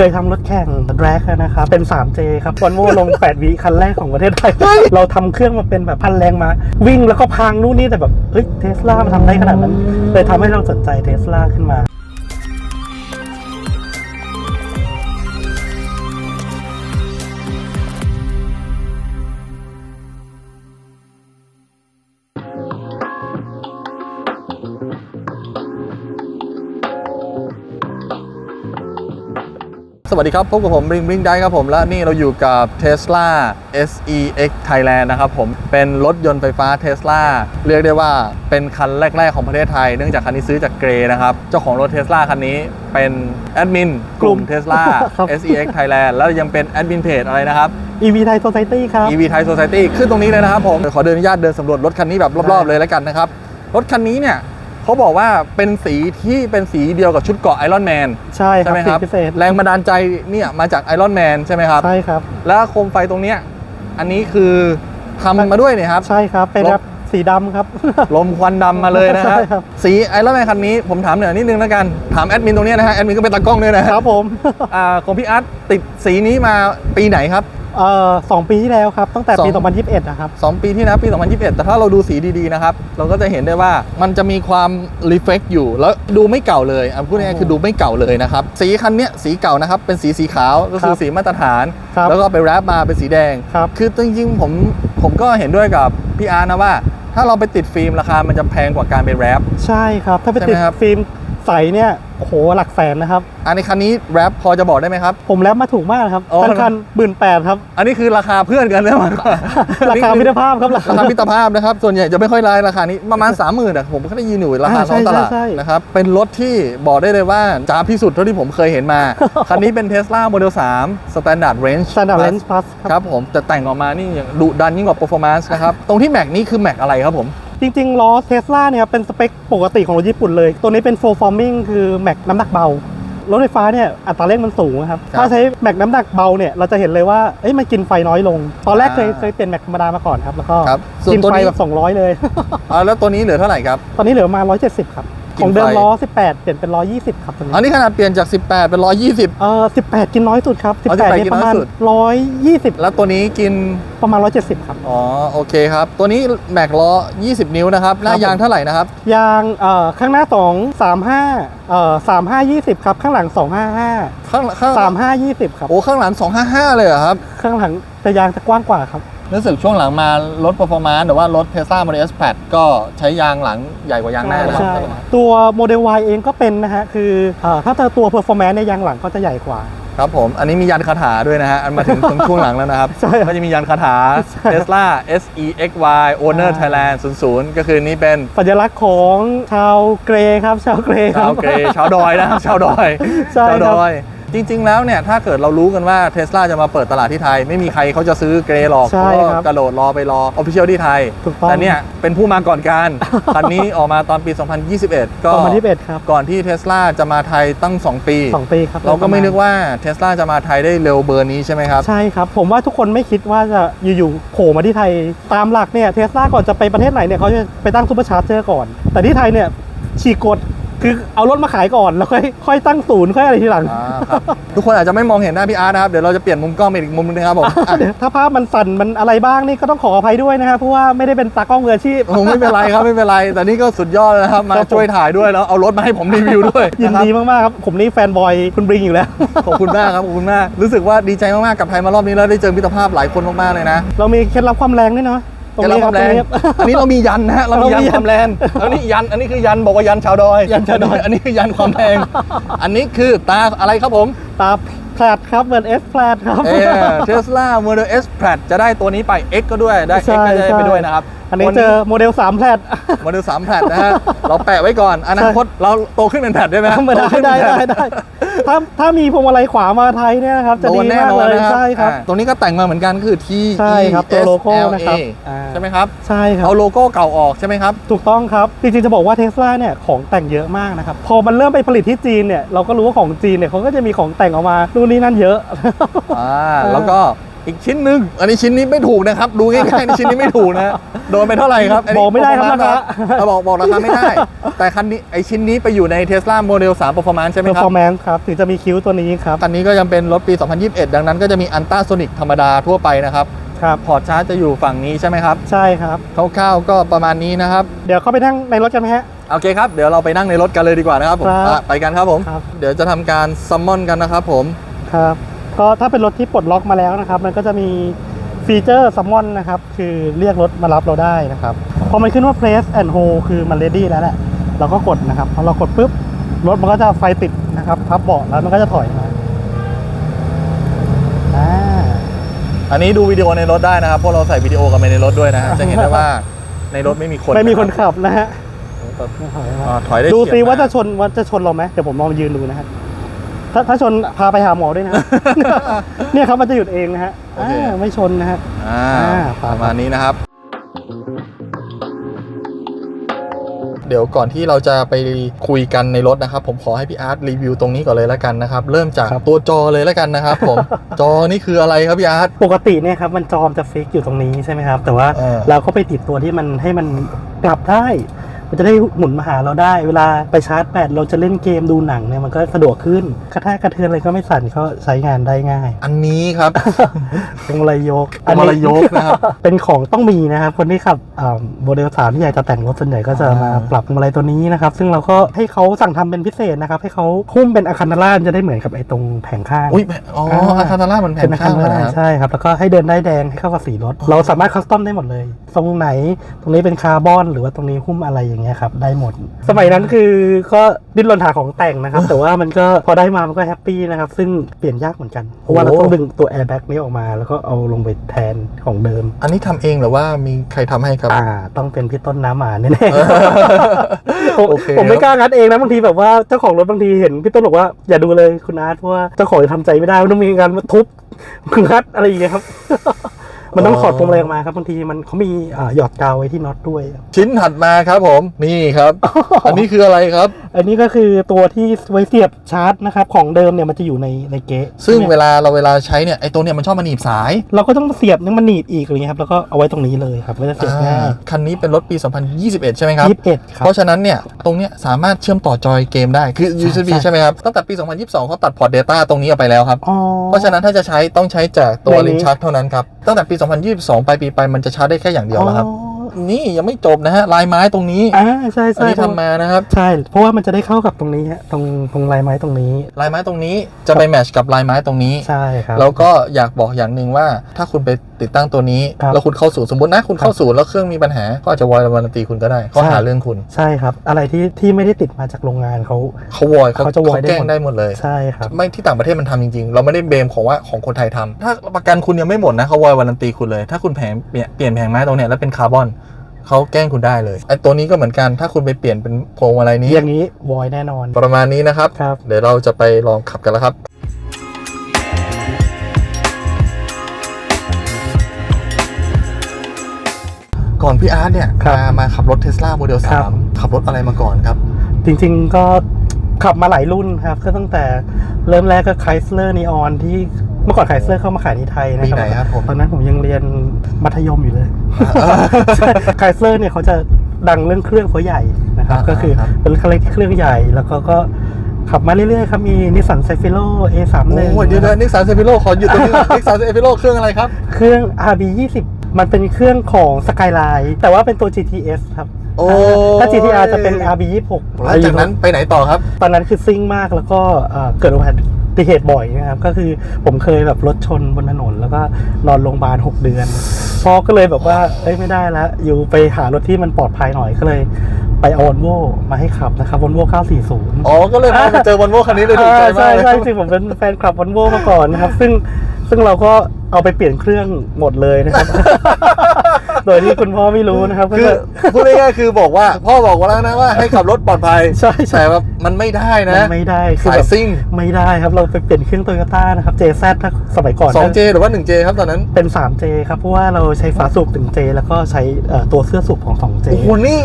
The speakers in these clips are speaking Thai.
เคยทำรถแข่งแร็กนะครับ เป็น 3J ครับวันโมลง 8วิคันแรกของประเทศไทย เราทำเครื่องมาเป็นแบบพันแรงมา วิ่งแล้วก็พังนู่นนี่แต่แบบ เฮ้ยเทสลามันทำได้ขนาดนั้น เลยทำให้เราสนใจเทสลาขึ้นมา สวัสดีครับ พบกับผมริงริงได้ครับผม และนี่เราอยู่กับ Tesla SEX Thailand นะครับผม เป็นรถยนต์ไฟฟ้า Tesla เรียกได้ว่าเป็นคันแรก ๆ ของประเทศไทย เนื่องจากคันนี้ซื้อจากเกรนะครับ เจ้าของรถ Tesla คันนี้เป็นแอดมินกลุ่มกลุ่ม Tesla ครับ SEX Thailand แล้วยังเป็นแอดมินเพจอะไรนะครับ EV Thai Society ครับ EV Thai Society ขึ้นตรงนี้เลยนะครับผม ขอเดินอนุญาตเดินสำรวจรถคันนี้แบบรอบๆเลยแล้วกันนะครับ รถคันนี้เนี่ย เขาบอกว่าเป็นสีที่เป็นสีเดียวกับชุดเกาะไอรอนแมนใช่คใช่รับไหมครับสีพิเศษแรงบันดาลใจเนี่ยมาจากไอรอนแมนใช่ไหมครับใช่ครับ แล้วโคมไฟตรงเนี้ยอันนี้คือทำมาด้วยเนี่ยครับ ใช่ครับเป็นลบแบบสีดำครับ ลมควันดำมาเลยนะครัใช่ครับ สีไอรอนแมนคันนี้ผมถามหน่อยนิดนึงแล้วกัน ถามแอดมินตรงเนี้ยนะฮะแอดมินก็เป็นตากล้องด้วยนะคครัรับบผมอ่าของพี่อาร์ตติดสีนี้มาปีไหนครับ เอ่อสองปีที่แล้วครับ ตั้งแต่ปี สอง 2021 นะครับ 2 ปีที่แล้วปี 2021 แต่ถ้าเราดูสีดีๆนะครับ เราก็จะเห็นได้ว่ามันจะมีความรีเฟกอยู่ แล้วดูไม่เก่าเลยอะพูดง่ายๆคือดูไม่เก่าเลยนะครับ สีคันเนี้ยสีเก่านะครับเป็นสีสีขาวก็คือครับสีมาตรฐาน ครับแล้วก็ไปแรปมาเป็นสีแดง ครับ คือจริงๆผมผมก็เห็นด้วยกับพี่อาร์ตนะว่า ถ้าเราไปติดฟิล์มราคามันจะแพงกว่าการไปแรป ใช่ครับ ถ้าไปใช่ไหมติดครับ ฟิล์ม ใสเนี่ยโอ้โหหลักแสนนะครับ อันในคันนี้แรปพอจะบอกได้ไหมครับ ผมแล้วมาถูกมากครับอ๋อ ทั้งคันหมื่นแปดครับ อันนี้คือราคาเพื่อนกันนะมันราคามิตรภาพครับราคาราคามิตรภาพนะครับ ส่วนใหญ่จะไม่ค่อยรายราคานี้ประมาณ 3 0,000ื่นอะผมก็ได้ยินอยู่ราคาอ่าใช่ท้องตลาดใช่ใช่ นะครับ เป็นรถที่บอกได้เลยว่าจ้าบที่สุดเท่าที่ผมเคยเห็นมา คันนี้เป็น Tesla Model 3 Standard Range Standard Plus Range Plus คครัรับบผมแต่แต่งออกมานี่ยังดุดันยิ่งกว่า performance นะครับ ตรงที่แม็กนี่คือแม็กอะไรครับผม จริงๆล้อเทสลาเนี่ยเป็นสเปคปกติของรถญี่ปุ่นเลย ตัวนี้เป็น full forming คือแม็กน้ำหนักเบารถไฟฟ้าเนี่ยอัตราเร่งมันสูงนะครับครับ ถ้าใช้แม็กน้ำหนักเบาเนี่ยเราจะเเห็นเลยว่าเอ้ยมันกินไฟน้อยลง ตอนแรกเคยอ่าเคยเปลี่ยนแม็กธรรมดามาก่อนครับ แล้วก็ครับส่วนกินตัวไฟนี้แบบ 200 เลยอ่าแล้วตัวนี้เหลือเท่าไหร่ครับ ตอนนี้เหลือมา 170 ครับ กินของเดิมไฟล้อ 18 เปลี่ยนเป็น 120 ครับตอนนี้อันนี้ขนาดเปลี่ยนจาก 18 เป็น 120 เอ่อ18 กินน้อยสุดครับ อ๋อ18 18นี่กินประน้อยมาณสุด 120 แล้วตัวนี้กิน ประมาณ 170 ครับ อ๋อ โอเคครับ ตัวนี้แม็กล้อ 20 นิ้วนะครับ หน้ายางเท่าไหร่นะครับ ยางเอ่อข้างหน้า 2 35 เอ่อ 35 20 ครับ ข้างหลัง 255 ข้างข้าง35 20 ครับ โอ้ ข้างหลัง 255 เลยเหรอครับ ข้างหลังแต่ยางจะกว้างกว่าครับ รู้สึกช่วงหลังมารถ performance หรือว่ารถ Tesla Model S 8 ก็ใช้ยางหลังใหญ่กว่ายางหน้านะคใช่รับตัว Model Y เองก็เป็นนะฮะ คือเอ่อถ้าตัว performance ในยยางหลังก็จะใหญ่กว่า ครับผม อันนี้มียันคาถาด้วยนะฮะ อันมาถึงตรงช่วงหลังแล้วนะครับ ใช่ครับก็จะมียันคาถาใช่ Tesla S E X Y Owner อ่า Thailand 00 ก็คือนี่เป็นสัญลักษณ์ของชาวเกรครับ ชาวเกรคชารัวบเกรชาวดอยนะครับ ชาวดอย ใช่ครับ ชาวดอย จริง ๆ แล้วเนี่ยถ้าเกิดเรารู้กันว่า Tesla จะมาเปิดตลาดที่ไทย ไม่มีใครเขาจะซื้อเกรหรอกใช่เพราะครัว่าบกระโดดรอไปรอ Official ที่ไทย ถูกต้อง แต่เนี่ยเป็นผู้มาก่อนการ คันนี้ออกมาตอนปี 2021 ก็2021ครับก่อนที่ Tesla จะมาไทยตั้ง 2 ปี สองปีครับเราก็ไม่นึกว่า Tesla จะมาไทยได้เร็วเบอร์นี้ใช่ไหมครับ ใช่ครับ ผมว่าทุกคนไม่คิดว่าจะอยู่ๆโผล่มาที่ไทย ตามหลักเนี่ยเทสลาก่อนจะไปประเทศไหนเนี่ยเขาจะไปตั้งซูเปอร์ชาร์เจอร์ก่อน แต่ที่ไทยเนี่ยฉีกกฎ คือเอารถมาขายก่อนแล้วค่อยค่อยตั้งศูนย์ค่อยอะไรทีหลัง อ่าครับทุกคนอาจจะไม่มองเห็นหน้าพี่อาร์ตนะครับ เดี๋ยวเราจะเปลี่ยนมุมกล้องเป็นอีกมุมนึงนะครับผมอะเดี๋ยวถ้าภาพมันสั่นมันอะไรบ้างนี่ก็ต้องขออภัยด้วยนะครับเพราะว่าไม่ได้เป็นตากล้องมืออาชีพโอ้ไม่เป็นไรครับไม่เป็นไร แต่นี่ก็สุดยอดแล้วนะครับ มาครับผม ช่วยถ่ายด้วยแล้วเอารถมาให้ผมรีวิวด้วยยินนะครับดีมากๆครับ ผมนี่แฟนบอยคุณบริงอยู่แล้ว ขอบคุณมากครับขอบคุณมากรู้สึกว่าดีใจมากๆกับไทยมารอบนี้แล้วได้เจอมิตรภาพหลายคนมากๆเลยนะ เรามีเคล็ดลับความแรงด้วยเนาะ ตรงแกเรานี้คครับวามแรงตรงนี้ครับอันนี้เรามียันนะฮะเรามียันเรามียันความแรงอันนี้ยันอันนี้คือยันบอกว่ายันชาวดอยยันชาวดอยอันนี้คือยันความแรงอันนี้คือตาอะไรครับผมตาแพลตครับเหมือนเอสแพลตครับเอเทสลาโมเดล S Plaid จะได้ตัวนี้ไป X ก็ด้วยได้ X ใช่ก็จะได้ใช่ไปด้วยนะครับอันนี้เจอโมเดล3แพลตโมเดล3แพลดนะฮะเราแปะไว้ก่อนอนาคตเราโตขึ้นเป็นแพลดได้ไหมไม่ได้โตขึ้นได้เป็นแพได้ดได้ ถ้าถ้ามีพวงมาลัยขวามาไทยเนี่ยนะครับจะโดดีนแน่มากนอนเลยนะครับใช่ครับ อ่าตรงนี้ก็แต่งมาเหมือนกันคือ T ใช่ E ครับตัว S โลโก้ L นะครับ A อ่า ใช่ไหมครับ ใช่ครับ เอาโลโก้เก่าออกใช่ไหมครับ ถูกต้องครับ จริงๆ จะบอกว่าเทสลาเนี่ยของแต่งเยอะมากนะครับ พอมันเริ่มไปผลิตที่จีนเนี่ย เราก็รู้ว่าของจีนเนี่ยเขาก็จะมีของแต่งออกมานู่นนี่นั่นเยอะ อ่า แล้วก็ อีกชิ้นหนึ่งอันนี้ชิ้นนี้ไม่ถูกนะครับ ดูง่ายๆนี่ชิ้นนี้ไม่ถูกนะโดนไปเท่าไหร่ครับนนี้บอกไม่ได้ครับประณราคาเราบอกบอกราคาไม่ได้ แต่คันนี้ไอชิ้นนี้ไปอยู่ใน Tesla Model 3 Performance ใช่ไหมครับ performance ครับถึงจะมีคิ้วตัวนี้ครับคันนี้ก็ยังเป็นรถปี 2021 ดังนั้นก็จะมีอันต้าโซนิกธรรมดาทั่วไปนะครับครับพอร์ตชาร์จจะอยู่ฝั่งนี้ใช่ไหมครับ ใช่ครับคร่าวๆก็ประมาณนี้นะครับ เดี๋ยวเข้าไปนั่งในรถกันไหมฮะโอเคครับ เดี๋ยวเราไปนั่งในรถกันเลยดีกว่านะครับผมครับอะไปกันครับผมครับเดี๋ยวจะทำการซัมมอนกันนะครับผมครับ ก็ถ้าเป็นรถที่ปลดล็อกมาแล้วนะครับ มันก็จะมีฟีเจอร์ซัมมอนนะครับ คือเรียกรถมารับเราได้นะครับ พอมันขึ้นว่า press and hold คือมัน ready แล้วแหละ เราก็กดนะครับ พอเรากดปุ๊บ รถมันก็จะไฟติดนะครับพับเบาะแล้วมันก็จะถอยมาอ่าอันนี้ดูวิดีโอในรถได้นะครับเพราะเราใส่วิดีโอกันไปในรถด้วยนะฮะ จะเห็นได้ว่าในรถไม่มีคนไม่มีคนนะขับนะฮะรับถอยมาอ่าถอยได้ดูเฉียซิบว่าจะมกชนว่าจะชนเราไหมเดี๋ยวผมลองยืนดูนะฮะ ถ้าถ้าชนพาไปหาหมอด้วยนะ เนี่ยครับมันจะหยุดเองนะฮะโอเคอ่าไม่ชนนะฮะ อ่าอ่าประมาณนี้นะครับ เดี๋ยวก่อนที่เราจะไปคุยกันในรถนะครับ ผมขอให้พี่อาร์ตรีวิวตรงนี้ก่อนเลยแล้วกันนะครับ เริ่มจากครับตัวจอเลยแล้วกันนะครับ ผม จอนี่คืออะไรครับพี่อาร์ต ปกติเนี่ยครับมันจอมจะฟิกอยู่ตรงนี้ใช่ไหมครับ แต่ว่าเออ เราก็ไปติดตัวที่มันให้มันกลับได้ มันจะได้หมุนมาหาเราได้ เวลาไปชาร์จแบตเราจะเล่นเกมดูหนังเนี่ยมันก็สะดวกขึ้น กระแทกกระเทือนอะไรก็ไม่สั่นก็ใช้งานได้ง่าย อันนี้ครับพวงมาลัยยกพวงมาลัยยกนะครับ เป็นของต้องมีนะครับ คนที่ขับโมเดลสามที่อยากจะแต่งรถส่วนใหญ่ก็จะมาอ่าปรับพวงมาลัยตัวนี้นะครับ ซึ่งเราก็ให้เขาสั่งทำเป็นพิเศษนะครับ ให้เขาหุ้มเป็นอะคันนาร่าจะได้เหมือนกับไอ้ตรงแผงข้างอุ้ยอ๋ออาคาตาร่ามันแผ่เป็นนอะคัข้านงนาเลยร่านะครับใช่ครับ แล้วก็ให้เดินได้แดงให้เข้ากับสีรถ เราสามารถคัสตอมได้หมดเลยตรงไหน ตรงนี้เป็นคาร์บอน หรือว่าตรงนี้หุ้มอะไรอย่างเงี้ยครับได้หมด สมัยนั้นคือก็ดิ้นรนหาของแต่งนะครับ แต่ว่ามันก็พอได้มามันก็แฮปปี้นะครับ ซึ่งเปลี่ยนยากเหมือนกัน เพราะว่าเราต้องดึงตัวแอร์แบ็กนี้ออกมา แล้วก็เอาลงไปแทนของเดิม อันนี้ทำเองหรือว่ามีใครทำให้ครับอ่า ต้องเป็นพี่ต้นน้ำหมาแน่ๆผมโอเคผมไม่ครับกล้างัดเองนะบางทีแบบว่าเจ้าของรถบางทีเห็นพี่ต้นบอกว่าอย่าดูเลยคุณอาร์ตเพราะว่าเจ้าของจะทำใจไม่ได้มันต้องมีการมาทุบงัดอะไรอย่างเงี้ยครับ มันต้องถอดพวงมาลัยออกมาครับบางทีมันเขามีอ่าหยอดกาวไว้ที่น็อตด้วย ชิ้นถัดมาครับผมนี่ครับ อันนี้คืออะไรครับ อันนี้ก็คือตัวที่ไว้เสียบชาร์จนะครับของเดิมเนี่ยมันจะอยู่ในในเก๊ะซึ่งเนี่ยเวลาเราเวลาใช้เนี่ยไอตัวเนี่ยมันชอบมาหนีบสาย เราก็ต้องเสียบนึงมันหนีบอีกอะไรเงี้ยครับแล้วก็เอาไว้ตรงนี้เลยครับก็จะเสียบง่ายอ่าคันนี้เป็นรถปี 2021 ใช่ไหมครับยี่สิบเอ็ดครับเพราะฉะนั้นเนี่ยตรงเนี้ยสามารถเชื่อมต่อจอยเกมได้คือใช่ USB ใช่ใช่ไหมครับตั้งแต่ปี 2022เขาตัดพอร์ต Data ตรงนี้ออกไปแล้วครับอ๋อเพราะฉะนั้นถ้าจะใช้ต้องใช้จากตัวในนี้ลิ้นชักเท่านั้นครับตั้งแต่ปี 2022 ไปปีไปมันจะชาร์จได้แค่อย่างเดียวแล้วครับอ๋อ นี่ยังไม่จบนะฮะลายไม้ตรงนี้อ่าใช่อันใช่นี้ทำมานะครับ ใช่ เพราะว่ามันจะได้เข้ากับตรงนี้ฮะตรงตรงลายไม้ตรงนี้ ลายไม้ตรงนี้จะไปแมทช์กับลายไม้ตรงนี้ ใช่ครับ แล้วก็อยากบอกอย่างหนึ่งว่าถ้าคุณไปติดตั้งตัวนี้ ครับแล้วคุณเข้าศูนย์สมมตินะคุณเข้าศูนย์แล้วเครื่องมีปัญหาเขาอาจจะวอยวันตีคุณก็ได้เขาหาใช่เรื่องคุณใช่ครับ อะไรที่ที่ไม่ได้ติดมาจากโรงงานเขา เขาวอยเขาเขาจะ void แกล้งได้ได้หหมมดดเลย ใช่ครับ ไม่ที่ต่างประเทศมันทำจริงๆ เราไม่ได้เบมของว่าของคนไทยทำถ้าประกันคุณยังไม่หมดนะเขาวอยวันตีคุณเลย ถ้าคุณแผงเปลี่ยนเปลี่ยนแผงไม้ตรงเนี้ยแล้วเป็นคาร์บอน เขาแกล้งคุณได้เลยไอ้ตัวนี้ก็เหมือนกันถ้าคุณไปเปลี่ยนเป็นพวงมาลัยนี้ อย่างนี้วอยแน่นอน ประมาณนี้นะครับ ครับ เดี๋ยวเราจะไปลองขับกันแล้วครับ ก่อนพี่อาร์ตเนี่ยครับมามาขับรถเทสลาโมเดลครับ 3ขับรถอะไรมาก่อนครับ จริงๆก็ขับมาหลายรุ่นครับ ก็ตั้งแต่เริ่มแรกก็ไคสเลอร์นีออนที่เมื่อก่อนไคสเลอร์เข้ามาขายในไทยนะปีครับไหนครับผมตอนนั้นผมยังเรียนมัธยมอยู่เลยไคสเลอร์เนี่ยเขาจะดังเรื่องเครื่องเขาใหญ่นะครับอ่าก็คือครับเป็นคันเล็กที่เครื่องใหญ่แล้วก็ก็ขับมาเรื่อยๆครับมีนิสสันไซฟิโล A31 โอ้ยเดี๋ยวนิสสันเซฟิโลขอหยุดตรงนี้นิสสันเซฟิโลเครื่องอะไรครับ เครื่อง RB 20มันเป็นเครื่องของ Skyline แต่ว่าเป็นตัว GTS ครับโอ้ถ้า GTR จะเป็น RB 26หลังจากนั้นไปไหนต่อครับ ตอนนั้นคือซิ่งมากแล้วก็เอ่อเกิดอุบัติ เหตุบ่อยนะครับ ก็คือผมเคยแบบรถชนบนถนน แล้วก็นอนโรงพยาบาล 6 เดือนพ่อก็เลยแบบว่าเอ้ยไม่ได้แล้วอยู่ไปหารถที่มันปลอดภัยหน่อยก็เลยไปเอาวอลโวมาให้ขับนะครับวอลโว940 อ๋อ ก็เลยพอไปเจอวันโวคันนี้เลยถูกใจอ่าใช่มากเลยใช่จริงผมเป็นแฟนคลับวอลโวมาก่อนนะครับ ซึ่งซึ่งเราก็เอาไปเปลี่ยนเครื่องหมดเลยนะครับ โดยที่คุณพ่อไม่รู้นะครับก็คือจะพูดง่ายๆคือบอกว่า พ่อบอกว่าแล้วนะว่าให้ขับรถปลอดภัยใช่ใช่แต่ว่ามันไม่ได้มันะนไม่ได้คือสายแบบซิ่งไม่ได้ครับเราไปเปลี่ยนเครื่องโตโยต้านะครับ JZ ถ้าสมัยก่อน 2J หรือว่า 1J ครับตอนนั้นเป็น 3J ครับเพราะว่าเราใช้ฝาสูบ 1J แล้วก็ใช้เอ่อตัวเสื้อสูบของ 2J โอ้โหนี่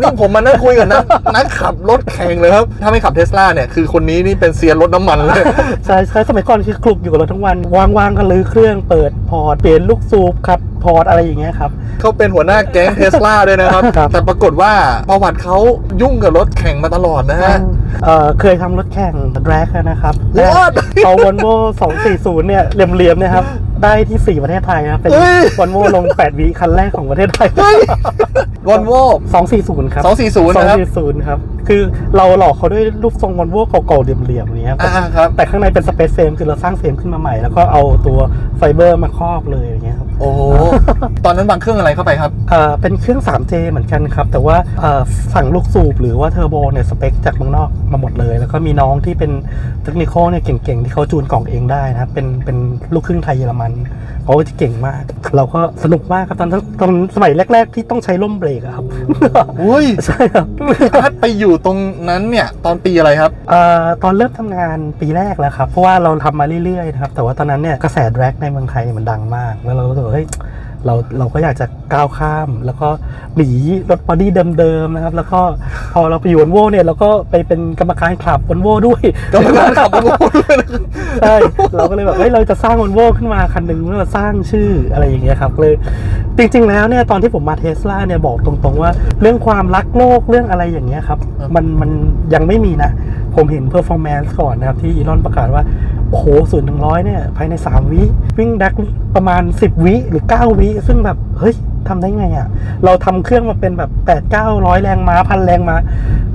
นี่ผมมานั่งคุยกับนักนักขับรถแข่งเลยครับถ้าไม่ขับเทสลาเนี่ยคือคนนี้นี่เป็นเซียนรถน้ำมันเลยใช่ใช่สมัยก่อนคือคลุกอยู่กับรถทั้งวันว่างๆก็ลื้อเครื่องเปิดพอร์ตเปลี่ยนลูกสูบครับ พอร์ตอะไรอย่างเงี้ยครับ เขาเป็นหัวหน้าแก๊งเทสลาด้วยนะครับ ครับ แต่ปรากฏว่าประวัติเขายุ่งกับรถแข่งมาตลอดนะฮะ เอ่อเคยทำรถแข่งแดร็กนะครับ What? เอาวอลโว่240 เนี่ยเหลี่ยมๆเนะครับ ได้ที่ 4 ประเทศไทยนะครับ เป็นเฮ้ย วอลโว่ลง 8วิคันแรกของประเทศไทยวอลโว่240 ครับ240นะครับ 240 ครับ คือเราหลอกเขาด้วยรูปทรงวอลโว่เก่าๆเหลี่ยมๆอย่างเงี้ยครับอ่าครับ แต่ข้างในเป็นสเปซเฟรมคือเราสร้างเฟรมขึ้นมาใหม่ แล้วก็เอาตัวไฟเบอร์มาครอบเลยอย่างเงี้ยครับโอ้โหตอนนั้นวางเครื่องอะไรเข้าไปครับเอ่อเป็นเครื่อง 3J เหมือนกันครับ แต่ว่าเอ่อสั่งลูกสูบหรือว่าเทอร์โบเนี่ยสเปคจากเมืองนอกมาหมดเลย แล้วก็มีน้องที่เป็นเทคนิคเนี่ยเก่งๆ ที่เขาจูนกล่องเองได้นะครับเป็นเป็นลูกครึ่งไทยเยอรมันเขาจะเก่งมาก เราก็สนุกมากครับตอนนั้นตอนสมัยแรก ๆ ที่ต้องใช้ล่มเบรกอะครับอุ้ยใช่ครับอาร์ตไปอยู่ตรงนั้นเนี่ยตอนปีอะไรครับเอ่อตอนเริ่มทำงานปีแรกแล้วครับเพราะว่าเราทำมาเรื่อยๆนะครับแต่ว่าตอนนั้นเนี่ยกระแสแดร็กในเมืองไทยมันดังมาก แล้วเราก็รู้สึกว่าเฮ้ย เราเราก็อยากจะก้าวข้าม แล้วก็หนีรถบอดี้เดิมๆนะครับ แล้วก็พอเราไปอยู่วันโวเนี่ยเราก็ไปเป็นกรรมการขับวันโวด้วยกรรมการขับวอลโว่ด้วยนะครับใช่เราก็เลยแบบเฮ้ยเราจะสร้างวันโวขึ้นมาคันหนึ่งเพื่อสร้างชื่ออะไรอย่างเงี้ยครับเลยจริงๆแล้วเนี่ยตอนที่ผมมาเทสลาเนี่ยบอกตรงๆว่า เรื่องความรักโลกเรื่องอะไรอย่างเงี้ยครับครับมันมันยังไม่มีนะ ผมเห็น performance ก่อนนะครับ ที่อีลอนประกาศว่า โอ้โหศูนย์ถึงร้อยเนี่ย ภายใน 3 วิ วิ่งดักประมาณ 10 วิหรือ 9 วิ ซึ่งแบบ เฮ้ยทำได้ไงอะ่ะ เราทำเครื่องมาเป็นแบบ 8 9 0 0 แรงม้าพันแรงม้า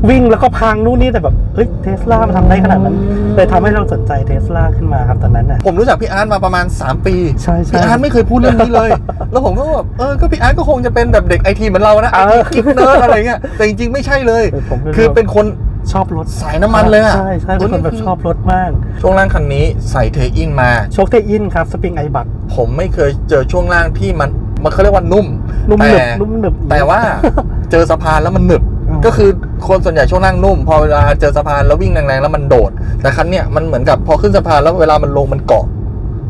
วิ่งแล้วก็พังนู่นนี่แต่แบบเฮ้ยเทสลามันทำได้ขนาดนั้นเลยทำให้เราสนใจเทสลาขึ้นมาครับตอนนั้นน่ะผมรู้จักพี่อาร์ตมาประมาณ 3 ปีใช่ใช่พี่อาร์ตไม่เคยพูดเรื่องนี้เลย แล้วผมก็แบบเออก็พี่อาร์ตก็คงจะเป็นแบบเด็กไอทีเหมือนเรานะเออกิ๊กเนิร์ดอะไรเงี้ยแต่จริงๆไม่ใช่เลยเออผมเป็นคือเป็นคน ชอบรถสายน้ำมันเลยอะใช่ใช่เป็นคนแบบชอบรถมาก ช่วงล่างคันนี้ใส่เทอินมาโชคเทอินครับสปริงไอบักผมไม่เคยเจอช่วงล่างที่มันมันเขาเรียกว่านุ่มนุ่มหนึบแต่นุ่มหนึบแต่ว่าเจอสะพานแล้วมันหนึบอืมก็คือคนส่วนใหญ่ช่วงล่างนุ่ม พอเวลาเจอสะพานแล้ววิ่งแรงๆแล้วมันโดด แต่คันเนี้ยมันเหมือนกับพอขึ้นสะพานแล้วเวลามันลงมันเกาะ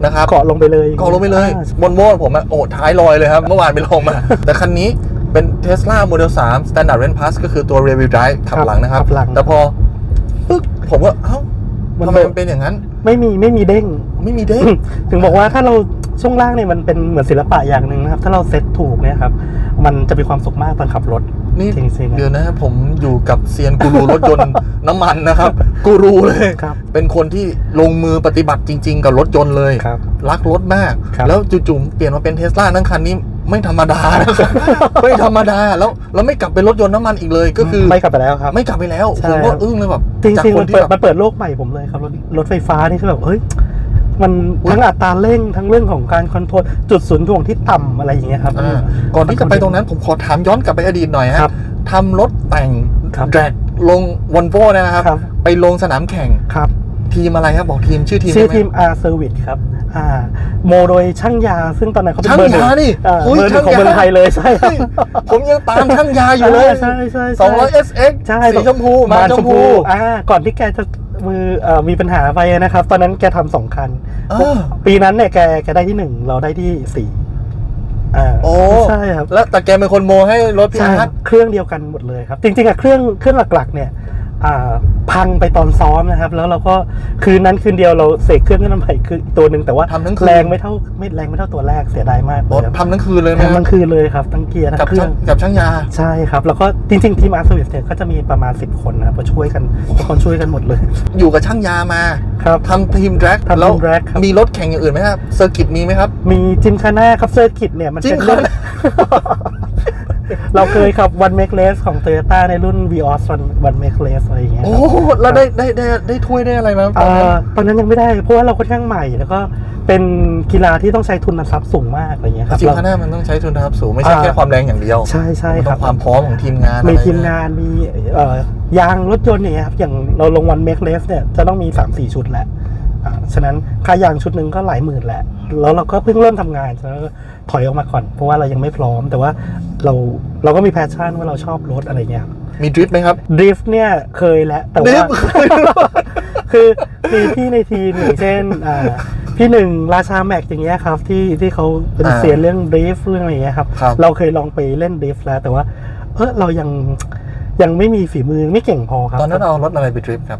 นะครับเกาะลงไปเลยเกาะลงไปเลยอ่าบนโม่ผมอะโอ้ท้ายลอยเลยครับ เมื่อวานไปลงมา แต่คันนี้ เป็น Tesla Model 3 Standard Range Plus ก็คือตัว Rear Wheel Drive ขับหลังนะครับ ขับหลัง แต่พอปึ๊กผมก็เอ้ามันทำไมมันเป็นอย่างนั้น ไม่มีไม่มีเด้ง ไม่มีเด้ง ถึงบอกว่าถ้าเราช่วงล่างเนี่ยมันเป็นเหมือนศิลปะอย่างหนึ่งนะครับ ถ้าเราเซ็ตถูกเนี่ยครับ มันจะมีความสุขมากตอนขับรถนี่จริงๆเดี๋ยวนะผมอยู่กับเซียนกูรูรถยนต์น้ำมันนะครับกูรูเลยครับเป็นคนที่ลงมือปฏิบัติจริง ๆ กับรถยนต์เลยครับรักรถมากครับแล้วจู่ๆเปลี่ยนมาเป็นเทสลาทั้งคันนี้ ไม่ธรรมดานะครับไม่ธรรมดาแล้วแล้วไม่กลับเป็นรถยนต์น้ำมันอีกเลยก็คือไม่กลับไปแล้วครับ ไม่กลับไปแล้วใช่ผมก็อึ้งเลยแบบจริงจากๆคมันนที่เปิดแบบมันเปิดโลกใหม่ผมเลยครับรถรถไฟฟ้านี่คือแบบเฮ้ยมันอุ๊ยทั้งอัตราเร่งทั้งเรื่องของการคอนโทรลจุดศูนย์ถ่วงที่ต่ำอะไรอย่างเงี้ยครับอ่าก่อนที่จะไปตรงนั้นผมขอถามย้อนกลับไปอดีตหน่อยฮะครับทำรถแต่งครับแดกลงวันโวนะครับครับ ไปลงสนามแข่งครับ ทีมอะไรครับบอกทีมชื่อทีมชื่อได้ไห ทีม R Service ครับอ่าโมโดยช่างยา ซึ่งตอนนั้นเขาเป็นช่างเบอร์หนึ่งยานี่อ่าอุ๊ยเบอร์หนึ่งของช่างยา เมืองไทยเลยใช่ครัเฮ้ยผมยังตามช่างยาอยู่เลยใช่ใช่ใช่ 200 SX ใช่สีชมพูมาชมพู อ่าก่อนที่แกจะมือเอ่อมีปัญหาไปนะครับ ตอนนั้นแกทำสองคัน เออ ปีนั้นเนี่ยแกแกได้ที่หนึ่งเราได้ที่สี่อ่าโอ้ใช่ครับ แล้วแต่แกเป็นคนโมให้รถพี่ใช่อาร์ต เครื่องเดียวกันหมดเลยครับ จริงๆอะเครื่องเครื่องหลักๆ เนี่ยอ่า พังไปตอนซ้อมนะครับ แล้วเราก็คืนนั้นคืนเดียวเราเสกเครื่องขึ้นมาใหม่คืออีกตัวหนึ่งแต่ว่าทำทั้งคืน แรงไม่เท่าไม่แรงไม่เท่าตัวแรกเสียดายมากเลโอ้ยครับทำทั้งคืนเลยนะทำทั้งคืนเลยครับทั้งเกียร์ทั้กับงเครื่ช่าอง งกับช่างยา ใช่ครับ แล้วก็จริงๆ ทีมอาร์ตสวิสเนี่ยก็จะมีประมาณ 10 คนนะครับมาช่วยกันทุกคนช่วยกันหมดเลยอยู่กับช่างยามาครับ ทำทีมแดร็กทำทีมแล้ว drag ครับ มีรถแข่งอย่างอื่นไหมครับเซอร์กิตมีไหมครับ มีจิมคาน่าครับเซอร์กิตเนี่ยมันเป็น Gymkhana เรื่อง เราเคยขับวันเมกเลสของ t o y ยต้าในรุ่น v ีออสวันวันเมกเลสอะไรอย่างเงี้ยคโอ้รับแล้วได้ได้ได้ได้ถ้วยได้อะไรไหมตอนเอ่นั้นอตอนนั้นยังไม่ได้ เพราะว่าเราค่อนข้างใหม่แล้วก็เป็นกีฬาที่ต้องใช้ทุนทรัพย์สูงมากอะไรเงี้ยครับจิมเราคาน่ามันต้องใช้ทุนทรัพย์สูงไม่ใช่อ่าแค่ความแรงอย่างเดียว ใช่ใช่มันคต้รัอบงความพร้อมของทีมงานมีอะไรทีมงานมีเอ่อยางรถยนต์อย่างเงี้ยครับอย่างเราลงวันเมกเลสเนี่ยจะต้องมี3 4ชุดแหละอ่า ฉะนั้นค่ายางชุดหนึ่งก็หลายหมื่นแหละ แล้วเราก็เพิ่งเริ่มทำงานฉะนั้นก็ถอยออกมาก่อน เพราะว่าเรายังไม่พร้อม แต่ว่าเราเราก็มีแพชชั่นว่าเราชอบรถอะไรเงี้ย มีดริฟต์ไหมครับ ดริฟต์เนี่ยเคยแล้ว แต่ดริว่าฟต์คือมีพี่ในทีมอย่างเช่นอ่าพี่หนึ่งราชาแม็กอย่างเงี้ยครับที่ที่เขาเป็นอ่าเซียนเรื่องดริฟต์เรื่องอะไรอย่างเงี้ยครับครับ เราเคยลองไปเล่นดริฟต์แล้วแต่ว่าเออเรายัง ยังไม่มีฝีมือไม่เก่งพอครับตอนนั้นเอารถอะไรไปดริฟต์ครับ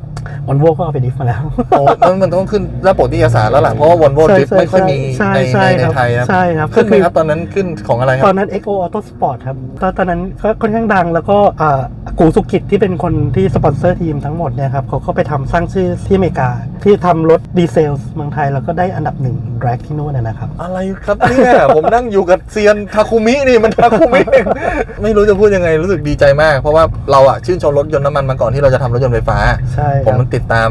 วันโวก็เอาไปดริฟต์มาแล้วโอ้มันมันต้องขึ้นหน้าปกนิตยสารแล้วล่ะเพราะว่าวอลโวดริฟต์ไม่ค่อยมีใช่ในใช่ในในครับไทยนะใช่ครับขึ้นไหมก็คือครับตอนนั้นขึ้นของอะไรคตอรับนนั้น XO Auto Sport ครับตอนตอนนั้นก็ค่อนข้างดังแล้วก็อ่ากูสุกิจที่เป็นคนที่สปอนเซอร์ทีมทั้งหมดเนี่ยครับเขาก็ไปทำสร้างชื่อที่อเมริกา ที่ทำรถดีเซลเมืองไทยแล้วก็ได้อันดับหนึ่งแร็กที่นู่นนะนะครับอะไรครับเนี่ยผมนั่งอยู่กับเซียนทาคุมินี่มันทาคุมิไม่รู้จะพูดยังไงรู้สึกดีใจมาก เพราะว่าเราอะชื่นชมรถยนต์น้ำมันมาก่อนที่เราจะทำรถยนต์ไฟฟ้า ใช่ผคมรับมันติดตาม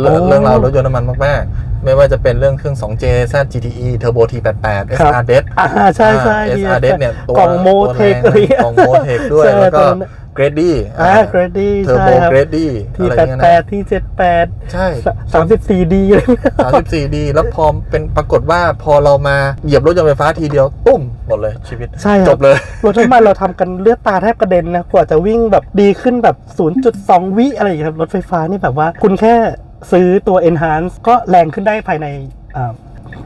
เรื่องโอ้เรื่องราวรถยนต์น้ำมันมากๆ ไม่ว่าจะเป็นเรื่องเครื่อง 2J Z GTE Turbo T88 ครับ SR d e อ่าใช่ใช่อ่าดี SR d e เนี่ยตัวกล่องโมตัวเทคแรงอะไรเงี้ยกล่องโมเทคด้วยใช่แล้วก็ตอนนั้น เกรดดี้อ่าเกรดดี้เทอร์ใช่โบครับเกรดดี้ที่อะไรแปดเงี้ยแปนะดที่เจ็ดแปดใช่สามสิบสี่ดีเลย34ดีแล้วพอเป็นปรากฏว่าพอเรามาเหยียบรถยนต์ไฟฟ้าทีเดียวตุ้มหมดเลยชีวิตใช่ครับจบเลยรถน้ำมันเราทำกันเลือดตาแทบกระเด็นนะกว่าจะวิ่งแบบดีขึ้นแบบ 0.2 วิอะไรอย่างเงี้ยครับรถไฟฟ้านี่แบบว่าคุณแค่ซื้อตัว Enhance ก็แรงขึ้นได้ภายในอ่า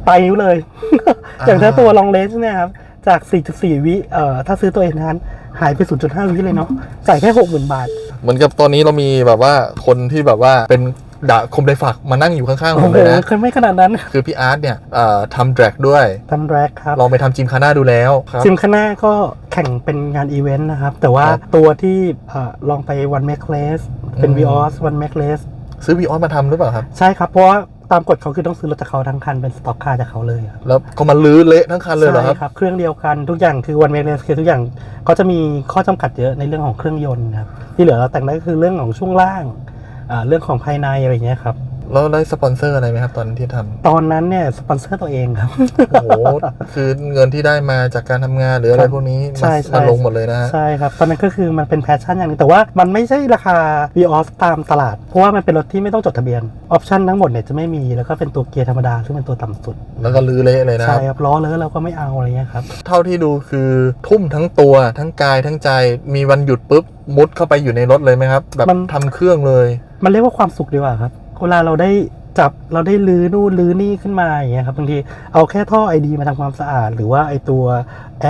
ปลายนิ้วเลย อย่างถ้าตัว Long Range เนี่ยครับจาก 4.4 วิเอ่อถ้าซื้อตัว Enhance หายไป 0.5 วิเลยเนาะจ่ายแค่ 60,000 บาท เหมือนกับตอนนี้เรามีแบบว่าคนที่แบบว่าเป็นดาคมไดฝักมานั่งอยู่ข้างๆผโอ้มโหเลยนะเคยไม่ขนาดนั้นคือพี่อาร์ตเนี่ยเอ่อทำแดร็กด้วยทำแร็กครับ ลองไปทำจิมคาน่าดูแล้วครับซิมคาน่าก็แข่งเป็นงานอีเวนต์นะครับ แต่ว่าครับ ตัวที่เอ่อลองไปวันแมคเลสเป็นอืม v ีออสวันแมคเลสซื้อวีออสมาทำหรือเปล่าครับ ใช่ครับ เพราะว่า ตามกฎเขาคือต้องซื้อรถจากเขาทั้งคันเป็นสต็อกคาร์จากเขาเลยครับแล้วก็มาลื้อเละทั้งคันเลยเหรอครับ ใช่ครับเครื่องเดียวกันทุกอย่างคือวันเมเลสคือทุกอย่างเขาจะมีข้อจำกัดเยอะในเรื่องของเครื่องยนต์ครับที่เหลือเราแต่งได้ก็คือเรื่องของช่วงล่างอ่าเรื่องของภายในอะไรอย่างเงี้ยครับ แล้วได้สปอนเซอร์อะไรไหมครับ ตอนที่ทำตอนนั้นเนี่ยสปอนเซอร์ตัวเองครับ โอ้โห คือเงินที่ได้มาจากการทำงานหรืออะไรพวกนี้ใช่มาใช่ มาลงหมดเลยนะฮะ ใช่ครับตอนนั้นก็คือมันเป็นแพชชั่นอย่างหนึงแต่ว่ามันไม่ใช่ราคา v ีออสตามตลาด เพราะว่ามันเป็นรถที่ไม่ต้องจดทะเบียน ออปชันทั้งหมดเนี่ยจะไม่มีแล้วก็เป็นตัวเกียร์ธรรมดา ซึ่งเป็นตัวต่ำสุด แล้วก็ลื้อเละเลยนะคใช่รับครับล้อเลยเราก็ไม่เอาอะไรเงี้ยครับ เท่าที่ดูคือทุ่มทั้งตัวทั้งกายทั้งใจ มีวันหยุดปุ๊บมุดเข้าไปอยู่ในรถเลยไหมครับ แบบมัน ทำเครื่องเลย มันเรียกว่าความสุขดีกว่าครับ เวลาเราได้จับเราได้ลื้อนู่นลื้อนี่ขึ้นมาอย่างเงี้ยครับบางทีเอาแค่ท่อไอดีมาทำความสะอาด หรือว่าไอตัว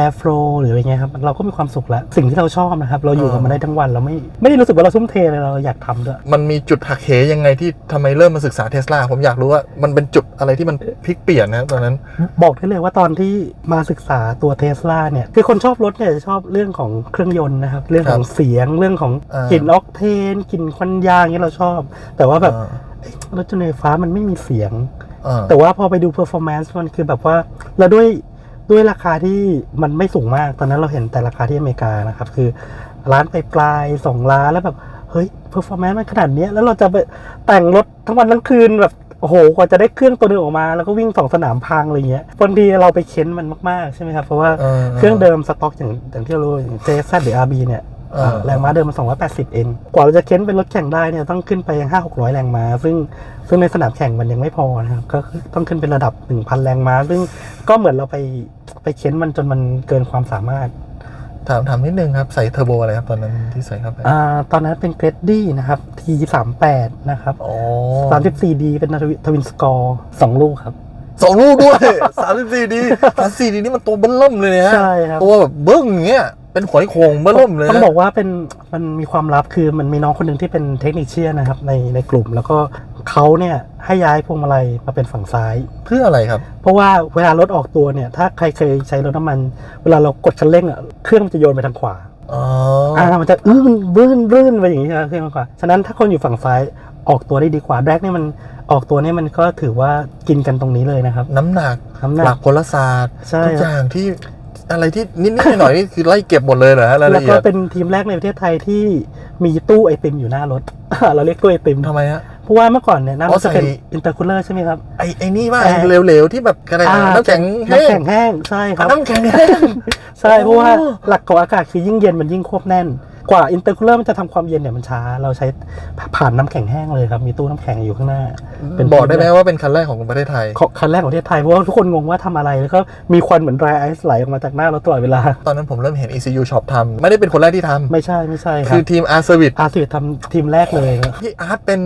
Air Flow หรืออะไรเงี้ยครับเราก็มีความสุขแล้ว สิ่งที่เราชอบนะครับ เราอยู่กับมันได้ทั้งวันเราไม่ไม่ได้รู้สึกว่าเราทุ่มเทเลยเราอยากทำด้วย มันมีจุดหักเหยังไงที่ทำไมเริ่มมาศึกษาเทสลาผมอยากรู้ว่ามันเป็นจุดอะไรที่มันพลิกเปลี่ยนนะตอนนั้น บอกได้เลยว่าตอนที่มาศึกษาตัวเทสลาเนี่ยคือคนชอบรถเนี่ยจะชอบเรื่องของเครื่องยนต์นะครับ เรื่องของเสียงเรื่องของอ่ากลิ่นออกเทนกลิ่นควันยางเนี่ยเราชอบ แต่ว่าแบบ อ่า เอ้ยรถยนต์ไฟฟ้ามันไม่มีเสียง อ่าแต่ว่าพอไปดู performance มันคือแบบว่าแล้วด้วยด้วยราคาที่มันไม่สูงมาก ตอนนั้นเราเห็นแต่ราคาที่อเมริกานะครับ คือร้านไปปลายๆสองล้านแล้วแบบ เฮ้ย performance มันขนาดเนี้ยแล้วเราจะไปแต่งรถทั้งวันทั้งคืนแบบ โอ้โห กว่าจะได้เครื่องตัวหนึงออกมา แล้วก็วิ่งสองสนามพังอะไรเงี้ยบางทีเราไปเค้นมันมากๆใช่ไหมครับ เพราะว่าเออเครื่องเดิมสต็อกอย่างอย่างที่เรารู้อย่าง JZ หรือ RB เนี่ย เออ แรงม้าเดิมมัน280 เองกว่าเราจะเค้นเป็นรถแข่งได้เนี่ยต้องขึ้นไปยัง5 600 แรงม้า ซึ่งซึ่งในสนามแข่งมันยังไม่พอนะครับก็คือต้องขึ้นเป็นระดับ 1,000 แรงม้า ซึ่งก็เหมือนเราไปไปเค้นมันจนมันเกินความสามารถ ถามถามนิดนึงครับ ใส่เทอร์โบอะไรครับตอนนั้นที่ใส่เข้าไปอ่าตอนนั้นเป็นเกรดดี้นะครับ T38 นะครับอ๋อ 34D เป็นทวินสกอร์2ลูกครับ สองลูกด้วย สามสิบสี่ดีสามสี่ดีนี่มันตัวเบิ้ลเริ่มเลยนะฮะใช่ครับ ตัวแบบเบิ้งอย่างเงี้ย เป็นหอยโขงเบิ้ลเริ่มเลยต้องนะบอกว่าเป็นมันมีความลับคือมันมีน้องคนหนึ่งที่เป็นเทคนิคเชียนนะครับในในกลุ่ม แล้วก็เขาเนี่ยให้ย้ายพวงมาลัยมาเป็นฝั่งซ้าย เพื่ออะไรครับ เพราะว่าเวลารถออกตัวเนี่ย ถ้าใครเคยใช้รถน้ำมัน เวลาเรากดคันเร่งอะเครื่องมันจะโยนไปทางขวาอ๋ออ่ามันจะอื้นบื้นบื้นไปอย่างนี้ใช่ไหมเครื่องมันขวาฉะนั้นถ้าคนอยู่ฝั่งซ้ายออกตัวได้ดีกว่าแบล็กเนี่ยมันออกตัวเนี่ยมันก็ถือว่ากินกันตรงนี้เลยนะครับ น้ำหนักน้ำหนักหลักพลศาสตร์ใช่ทุกอย่างที่ อะไรที่นิดๆหน่อยๆนี่คือไล่เก็บหมดเลยเหรอฮะรายแล้ละวเอีก็ยดเป็นทีมแรกในประเทศไทยที่มีตู้ไอติมอยู่หน้ารถ เราเรียกตู้ไอติมทำไมฮะ เพราะว่าเมื่อก่อนเนี่ยหน้ารอ๋ถอใส่ จะเป็นอินเตอร์คูลเลอร์ใช่ไหมครับ ไอ้ไอ้นี่ว่าแอร์เหลวๆที่แบบอะไรนะอ่า น้ำแข็งแห้น้ำงแข็งแห้งใช่ครับ น้ำแข็งแห้ง ใช่เพราะว่าโอ้หลักของอากาศคือยิ่งเย็นมันยิ่งควบแน่น กว่าอินเตอร์คูลเลอร์มันจะทำความเย็นเนี่ยมันช้า เราใช้ผ่านน้ำแข็งแห้งเลยครับ มีตู้น้ำแข็งอยู่ข้างหน้า เป็นบอกได้ไหมว่าเป็นคันแรกของประเทศไทยของคันแรกของประเทศไทย เพราะว่าทุกคนงงว่าทำอะไรแล้วก็มีควันเหมือน dry ice ไหลออกมาจากหน้ารถตลอดเวลา ตอนนั้นผมเริ่มเห็น ECU Shop ทำไม่ได้เป็นคนแรกที่ทำไม่ใช่ไม่ใช่ครัคืบอทีม Art Service อาร์สิทำทีมแรกเลยครับพี่อาร์ตเป็น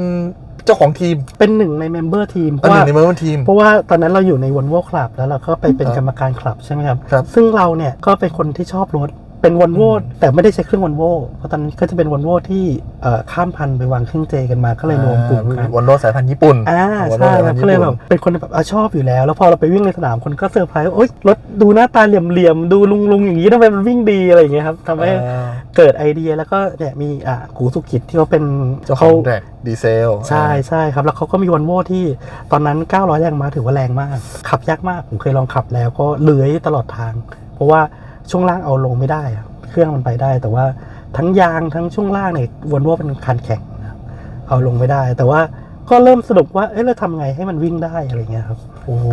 เจ้าของทีมเป็นหนึ่งในเมมเบอร์ทีมเพอันราะหว่านึ่งในเมมเบอร์ทีมเพราะว่าตอนนั้นเราอยู่ในว o น v o คลับแล้วเราก็ไปเป็นครับกรรมการคลับใช่ไหมครับครับ ซึ่งเราเนี่ยก็เป็นคนที่ชอบรถ เป็นว o น v o แต่ไม่ได้ใช้เครื่องว o น v o เพราะตอนนั้นก็จะเป็นว o น v o ที่เอ่อข้ามพันธุ์ไปวางเครื่องเจกันมาก็เลยรวมกลุ่มกันวันโลสายพันธุ์ญี่ปุ่นอ่าวันโลใช่สายคพัรันบธุ์ก็เลยญี่แบปุ่บนเป็นคนแบบอะชอบอยู่แล้ว แล้วพอเราไปวิ่งในสนามคนก็เซอร์ไพรส์ว่าโอ๊ยรถดูหน้าตาเหลี่ยมๆดูลุงๆอย่างนี้ทำไมมันวิ่งดีอะไรอย่างเงี้ยครับทำให้อ่าเกิดไอเดียแล้วก็เนี่ยมีอะกูสุกิจที่เขาเป็นเจ้าของแดกดีเซลใช่ใช่ครับแล้วเขาก็มีวันโวที่ตอนนั้น 900 แรงม้าถือว่าแรงมาก ขับยากมากผมเคยลองขับแล้วก็เลื้อยตลอดทาง เพราะว่า ช่วงล่างเอาลงไม่ได้อะเครื่องมันไปได้ แต่ว่าทั้งยางทั้งช่วงล่างเนี่ยวันโวเป็นคันแข็งนะครับเอาลงไม่ได้ แต่ว่าก็เริ่มสนุกว่าเอ๊ะเราทำไงให้มันวิ่งได้อะไรเงี้ยครับโอ้โห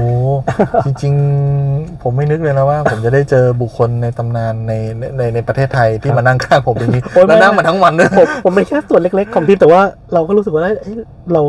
จริงๆ ผมไม่นึกเลยนะว่า ผมจะได้เจอบุคคลในตำนานในในในประเทศไทยที่ครับมานั่งข้างผมอย่างนี้โอ้ยแล้วนั่งไม่มาทั้งวันด้วยผมผมเป็นแค่ส่วนเล็กๆของทีมแต่ว่าเราก็รู้สึกว่าเอ้ยเรา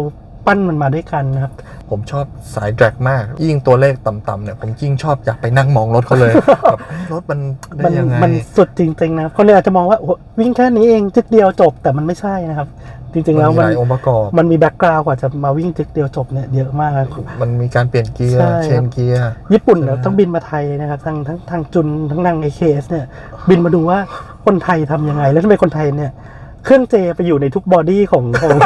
ปั้นมันมาด้วยกันนะครับ ผมชอบสายแดร็กมาก ยิ่งตัวเลขต่ำๆเนี่ยผมยิ่งชอบอยากไปนั่งมองรถเขาเลยแบบเฮ้ยรถมันได้มันยังไง มันสุดจริงๆนะคนเนี่ยอาจจะมองว่าโอ้โหวิ่งแค่นี้เองจึกเดียวจบแต่มันไม่ใช่นะครับ จริงๆแล้วมีมันหลายองค์ประกอบ มันมีแบ็กกราวด์กว่าจะมาวิ่งจึกเดียวจบเนี่ยเยอะมากนะมันมีการเปลี่ยนเกียร์ ใช่เชนเกียร์ ญี่ปุ่นใช่ไหมเนี่ยต้องบินมาไทยนะครับทั้งทั้งทางจุนทั้งทางเอเคสเนี่ยบินมาดูว่าคนไทยทำยังไง แล้วทำไมคนไทยเนี่ย เครื่องเจไปอยู่ในทุกบอดี้ของของ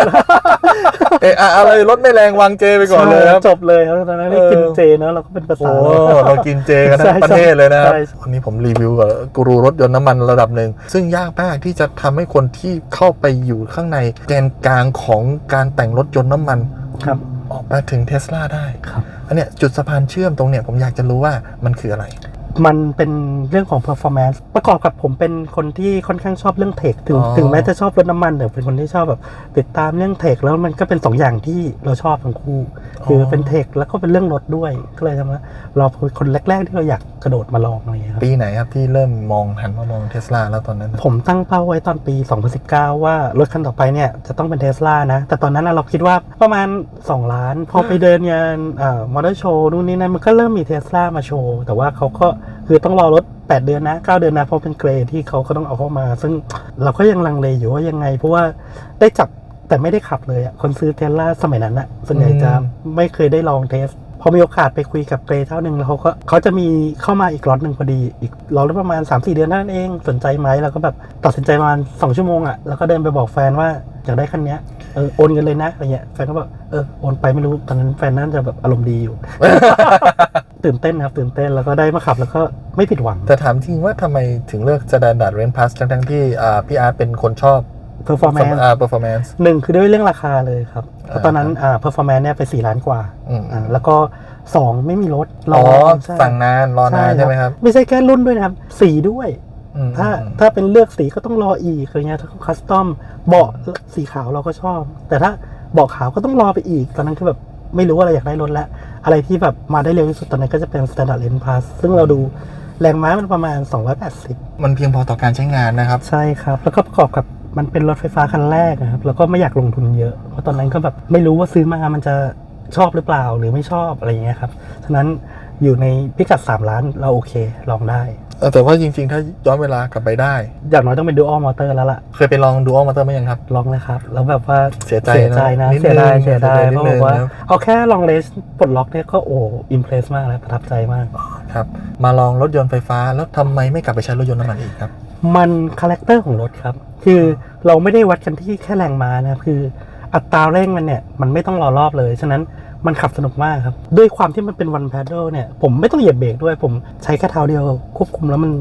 เอะอะอะไรรถไม่แรงวางเจไปก่อนเลยครับ จบเลยครับตอนนั้นได้กินเออ เจเนอะเราก็เป็นภาโอ้ษา เรากินเจกันทั้ใช่งประเทศเลยนะครับใช่ วันนี้ผมรีวิวกับกูรูรถยนต์น้ำมันระดับหนึ่ง ซึ่งยากมากที่จะทำให้คนที่เข้าไปอยู่ข้างในแกนกลางของการแต่งรถยนต์น้ำมัน ครับ ออกมาถึงเทสลาได้ ครับ อันเนี้ยจุดสะพานเชื่อมตรงเนี้ยผมอยากจะรู้ว่ามันคืออะไร มันเป็นเรื่องของ performance ประกอบกับผมเป็นคนที่ค่อนข้างชอบเรื่องเทคถึงอ๋อ ถึงแม้จะชอบรถน้ำมันแต่เป็นคนที่ชอบแบบติดตามเรื่องเทคแล้วมันก็เป็นสองอย่างที่เราชอบทั้งคู่ คือเป็นเทคแล้วก็เป็นเรื่องรถด้วยก็เลยทำให้เราเป็นคนแรก ๆ ที่เราอยากกระโดดมาลองอะไรอย่างเงี้ยครับปีไหนครับที่เริ่มมองหันมามองเทสลาแล้วตอนนั้น ผมตั้งเป้าไว้ตอนปี 2019 ว่ารถคันต่อไปเนี่ยจะต้องเป็นเทสลานะ แต่ตอนนั้นน่ะเราคิดว่าประมาณ 2 ล้าน พอไปเดินงานอ่ามอเตอร์โชว์นู่นนี่นั่นมันก็เริ่มมีเทสลามาโชว์ แต่ว่าเขาก็คือต้องรอรถ8 เดือนนะ 9 เดือนนะ เพราะเป็นเกรดที่เขาก็ต้องเอาเข้ามา ซึ่งเราก็ยังลังเลอยู่ว่ายังไง เพราะว่าได้จับ แต่ไม่ได้ขับเลยอะคนซื้อเทสลาสมัยนั้นอะส่วนใหญ่จะอืมไม่เคยได้ลองเทสพอมีโอกาสไปคุยกับเกรเท่าหนึ่งแล้วเขาก็เขาจะมีเข้ามาอีกล็อตหนึ่งพอดีอีกล็อตละประมาณ 3-4 เดือนเท่านั้นเองสนใจไหมแล้วก็แบบตัดสินใจประมาณ2ชั่วโมงอะแล้วก็เดินไปบอกแฟนว่าอยากได้คันเนี้ยเออโอนเงินเลยนะอะไรเงี้ยแฟนก็บอกเออโอนไปไม่รู้ตอนนั้นแฟนน่าจะแบบอารมณ์ดีอยู่ ตื่นเต้นครับตื่นเต้นแล้วก็ได้มาขับแล้วก็ไม่ผิดหวังแต่ถามจริงว่าทำไมถึงเลือก Standard Range Plus ทั้งๆที่อ่าพี่อาร์ตเป็นคนชอบ performance อ่า performance หนึ่งคือด้วยเรื่องราคาเลยครับเพราะตอนนั้นอ่า performance เนี่ยไปสี่ล้านกว่าอืม อ่าแล้วก็สองไม่มีรถรอ๋อ ใช่สั่งนานรอนานใช่ไหมครับไม่ใช่แค่รุ่นด้วยนะครับสีด้วย อืมถ้าอืมถ้าเป็นเลือกสีก็ต้องรออีกอะไรเงี้ยถ้าคัสตอมเบาะสีขาวเราก็ชอบ แต่ถ้าเบาะขาวก็ต้องรอไปอีก ตอนนั้นคือแบบไม่รู้ว่าเราอยากได้รถแล้วอะไรที่แบบมาได้เร็วที่สุดตอนนั้นก็จะเป็น Standard Lane Plus ซึ่งเราดูแรงม้ามันประมาณ 280 มันเพียงพอต่อการใช้งานนะครับ ใช่ครับ แล้วก็ประกอบกับ มันเป็นรถไฟฟ้าคันแรกนะครับแล้วก็ไม่อยากลงทุนเยอะ เพราะตอนนั้นก็แบบไม่รู้ว่าซื้อมามันจะชอบหรือเปล่าหรือไม่ชอบอะไรอย่างเงี้ยครับฉะนั้นอยู่ในพิกัด 3 ล้านเราโอเคลองได้เออแต่ว่าจริงๆ ถ้าย้อนเวลากลับไปได้ อย่างน้อยต้องเป็น dual motor แล้วล่ะ เคยไปลองดูออมอเตอร์ไหมยังครับ ลองเลยครับ แล้วแบบว่าเสียใจเสียใจนะนะนิดนึงเสียดายเสียดายเสียใจนิดเพราะแบบว่านึงนะเอาแค่ลองเลสปลดล็อกเนี่ยก็โอ้อิมเพรสมากแล้วประทับใจมาก ครับ มาลองรถยนต์ไฟฟ้าแล้วทำไมไม่กลับไปใช้รถยนต์น้ำมันอีกครับ มันคาแรคเตอร์ของรถครับ คือเราไม่ได้วัดกันที่แค่แรงม้านะครับ คืออัตราเร่งมันเนี่ย มันไม่ต้องรอรอบเลย ฉะนั้นมันขับสนุกมากครับ ด้วยความที่มันเป็นวันแพดเดิลเนี่ย ผมไม่ต้องเหยียบเบรกด้วย ผมใช้แค่เท้าเดียวควบคุมแล้วมัน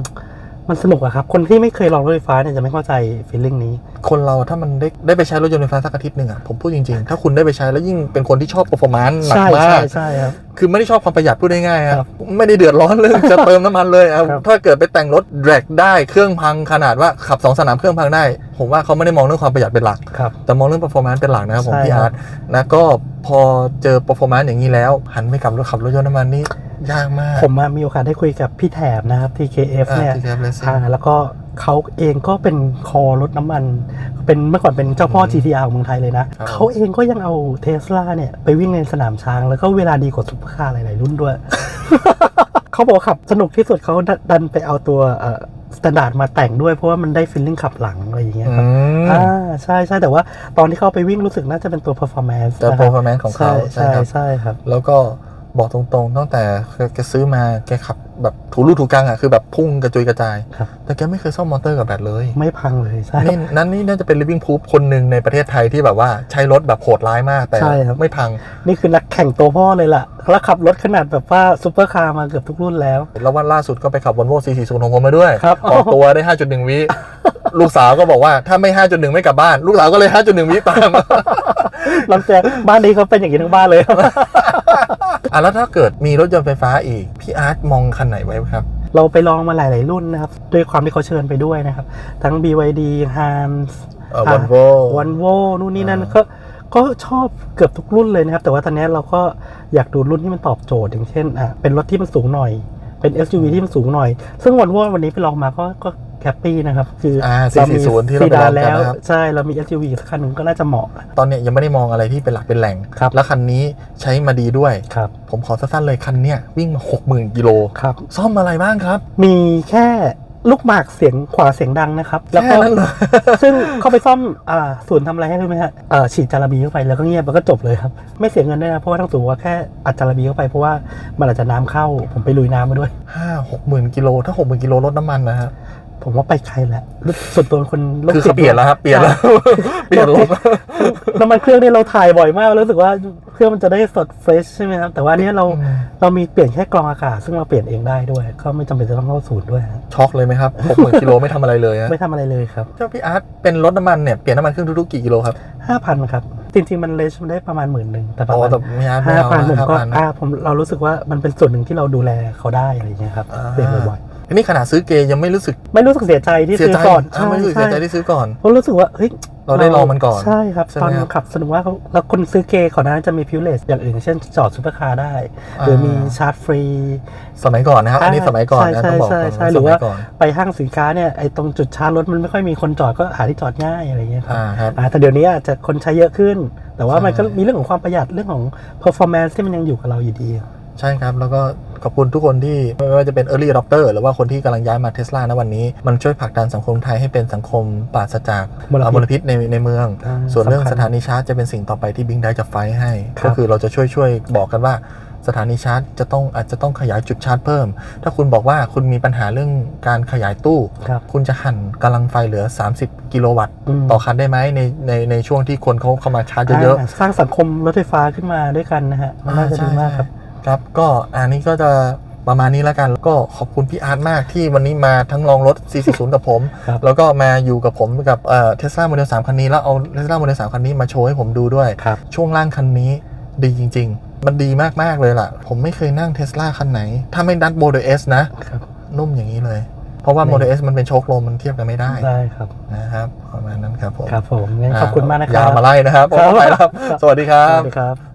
มันสนุกอะครับ คนที่ไม่เคยลองรถไฟฟ้าเนี่ยจะไม่เข้าใจฟีลลิ่งนี้ คนเราถ้ามันได้ได้ไปใช้รถยนต์ไฟฟ้าสักอาทิตย์หนึ่งอะผมพูดจริงๆ ถ้าคุณได้ไปใช้แล้วยิ่งเป็นคนที่ชอบ performance หนักใช่มาใช่กใช่ครับ คือไม่ได้ชอบความประหยัดพูดง่ายๆคครัรับบไม่ได้เดือดร้อนเรื่องจะเติมน้ำมันเลยครับครับ ถ้าเกิดไปแต่งรถแดกได้เครื่องพังขนาดว่าขับสองสนามเครื่องพังได้ ผมว่าเขาไม่ได้มองเรื่องความประหยัดเป็นหลัก ครับ แต่มองเรื่อง performance เป็นหลักนะครับผมใช่พี่ครัอาร์บตนะก็พอเจอ performance อย่างนี้แล้ว หันไปขับรถขับรถยนต์น้ำมันนี่ ยากมาก ผมอะมีโอกาสได้คุยกับพี่แถบนะครับ TKF อ่าเนี่ยที่แคปเลสซิ่งอ่าแล้วก็เขาเองก็เป็นคอรถน้ำมัน เป็นเมื่อก่อนเป็นเจ้าพ่อ GTR ของเมืองไทยเลยนะ ครับเขาเองก็ยังเอาเทสลาเนี่ย ไปวิ่งในสนามช้าง แล้วก็เวลาดีกว่าซุปเปอร์คาร์หลายๆรุ่นด้วย เขาบอกขับสนุกที่สุดเขาดันไปเอาตัวเอ่อสแตนดาร์ดมาแต่งด้วยเพราะว่ามันได้ฟิลลิ่งขับหลังอะไรอย่างเงี้ยครับอืมอ่าใช่ใช่แต่ว่าตอนที่เขาไปวิ่งรู้สึกน่าจะเป็นตัว performance ตัวนะครับ performance ของเขาใช่ใช่ใช่ครับใช่ครับแล้วก็ บอกตรงๆตั้งแต่แกซื้อมาแกขับแบบถูรูถูกกลางอะคือแบบพุ่งกระจุยกระจาย ครับ แต่แกไม่เคยซ่อมมอเตอร์กับแบตเลยไม่พังเลยใช่ นี่นั่นนี่น่าจะเป็น living proof คนหนึ่งในประเทศไทยที่แบบว่าใช้รถแบบโหดร้ายมากแต่ใช่ครับ ไม่พัง นี่คือนักแข่งตัวพ่อเลยล่ะแล้วขับรถขนาดแบบว่าซูเปอร์คาร์มาเกือบทุกรุ่นแล้ว แล้ววันล่าสุดก็ไปขับ Volvo C40 ของผมมาด้วยครับ ออกตัวได้ 5.1 วิ ลูกสาวก็บอกว่าถ้าไม่ 5.1 ไม่กลับบ้าน ลูกสาวก็เลย 5.1 วิตาม ลำแจบ้านนี้เขาเป็นอย่างนี้ทั้งบ้านเลย อะแล้วถ้าเกิดมีรถยนต์ไฟฟ้าอีก พี่อาร์ตมองคันไหนไว้ครับ เราไปลองมาหลาย ๆ รุ่นนะครับ ด้วยความที่เขาเชิญไปด้วยนะครับ ทั้ง BYD Hans เอ่ออะ Volvo วันโวนู่นนี่นั่นอ่าก็ก็ชอบเกือบทุกรุ่นเลยนะครับ แต่ว่าตอนนี้เราก็อยากดูรุ่นที่มันตอบโจทย์อย่างเช่นอะเป็นรถที่มันสูงหน่อยเป็น SUV ที่มันสูงหน่อย ซึ่งวันโววันนี้ไปลองมาก็ก็ แฮปปี้นะครับ คืออาเรามี440ที่เราซีไปลดาอนงกันแล้วนะครับใช่เรามี SUV อีกสักคันหนึ่งก็น่าจะเหมาะ ตอนเนี้ยยังไม่ได้มองอะไรที่เป็นหลักเป็นแหล่ง ครับ แล้วคันนี้ใช้มาดีด้วย ครับผมขอสั้นๆเลยคันเนี้ยวิ่งมา60,000กิโลครับ ซ่อมอะไรบ้างครับมีแค่ลูกหมากเสียงขวาเสียงดังนะครับ แล้วก็แค่นั้นเหรอ ซึ่งเข้าไปซ่อมอ่าศูนย์ทำอะไรให้รู้ไหมฮะเอ่อฉีดจาระบีเข้าไปแล้วก็เงียบแล้วก็จบเลยครับ ไม่เสียเงินด้วยนะเพราะว่าทั้งศูนย์ว่าแค่อัดจาระบีเข้าไปเพราะว่ามันอาจจะน้ำเข้าผมไปลุยน้ำมาด้วยห้าหกหมื่นกิโลถ้าหกหมื่นกิโลลดน้ำมันนะฮะ ผมว่าไปไกลแหละส่วนตัวเป็นคนโรคือจิเขาตเปลี่ยนแล้วครับเปลี่ยนแล้วเปลี่ยนรถน้ำมันเครื่องเนี่ยเราถ่ายบ่อยมากแล้วรู้สึกว่าเครื่องมันจะได้สดเฟรชใช่ไหมครับแต่ว่าอันเนี้ยเราอืมเรามีเปลี่ยนแค่กรองอากาศซึ่งเราเปลี่ยนเองได้ด้วย ก็ไม่จำเป็นจะต้องเข้าศูนย์ด้วยฮะช็อกเลยไหมครับหกหมื่นกิโลไม่ทำอะไรเลยฮะไม่ทำอะไรเลยครับเจ้าพี่อาร์ตเป็นรถน้ำมันเนี่ยเปลี่ยนน้ำมันเครื่องทุกๆกี่กิโลครับห้าพันครับจริงๆมันเลชมันได้ประมาณหมื่นหนึ่งแต่ประอ๋อมาณแต่พี่อาร์ตไม่ห้าเอาพันผมห้าก็พันอ่าผมเรารู้สึกว่ามันเป็นส่วนหนึ่งที่เราดูแลเขาได้อะไรอย่างเงี้ยครับอ่าเปลี่ยนบ่อย อันนี้ขนาดซื้อเกย์ยังไม่รู้สึกๆไม่รู้สึกเสียใจที่เสียซื้อใจก่อนอ่าไม่รู้สึกเสียใจที่ซื้อก่อน เพราะรู้สึกว่าเฮ้ยเราได้ลองมันก่อนใช่ครับใช่ตไหมอนครับขับสนุกว่าเขาแล้วคนซื้อเกย์ก่อนหนานั้นจะมีพิเวเลสอย่างอื่น เช่นจอดซูเปอร์คาร์ได้อ่าหรือมีชาร์จฟรี สมัยก่อนนะครับอันนี้สมัยก่อนนะใช่ต้องบอกใช่ก่อนใช่ว่าหรือสมัว่ายก่อนไปห้างสินค้าเนี่ยไอ้ตรงจุดชาร์จรถมันไม่ค่อยมีคนจอดก็หาที่จอดง่ายอะไรอย่างเงี้ยครับอ่าครับอ่าแต่เดี๋ยวนี้อาจจะคนใช้เยอะขึ้น แต่ว่ามันก็ใช่มีเรื่องของความประหยัดเรื่องของ performance ที่มันยังอยู่กับเราอยู่ดีใช่ครับแล้วก็ ขอบคุณทุกคนที่ไม่ว่าจะเป็น Early Adopter หรือว่าคนที่กำลังย้ายมาเทสลาณวันนี้ มันช่วยผลักดันสังคมไทยให้เป็นสังคมปราศจากมลพิษมลพิษในในเมืองอ่าส่วนเรื่องสำคัญสถานีชาร์จจะเป็นสิ่งต่อไปที่บิงได้จะไฟท์ให้ครับก็คือเราจะช่วยช่วยบอกกันว่าสถานีชาร์จจะต้องอาจจะต้องขยายจุดชาร์จเพิ่ม ถ้าคุณบอกว่าคุณมีปัญหาเรื่องการขยายตู้ครับคุณจะหั่นกำลังไฟเหลือ 30 กิโลวัตต์อืมต่อคันได้ไหมในในในช่วงที่คนเขาเข้ามาชาร์จเยอะๆาสร้างสังคมรถไฟฟ้าขึ้นมาด้วยกันนะฮะมันน่าจะดีมากครับ ครับก็อันนี้ก็จะประมาณนี้แล้วกันก็ขอบคุณพี่อาร์ตมากที่วันนี้มาทั้งลองรถ 440 กับผม ครับแล้วก็มาอยู่กับผมกับเทสลาโมเดล3คันนี้ แล้วเอาเทสลาโมเดล3คันนี้มาโชว์ให้ผมดูด้วย ครับ ช่วงล่างคันนี้ดีจริง ๆ มันดีมาก ๆ เลยล่ะ ผมไม่เคยนั่งเทสลาคันไหน ถ้าไม่นัดโมเดล S นะ ครับ นุ่มอย่างนี้เลย เพราะว่านี่โมเดล S มันเป็นโชคลมมันเทียบกันไม่ได้ได้ครับ นะครับประมาณนั้นครับผมครับผมงั้นขอบคุณมากนะคอย่ารับมาไล่นะครับผมครับ ไปแล้วครับ สวัสดีครัสบ วัสดีครับ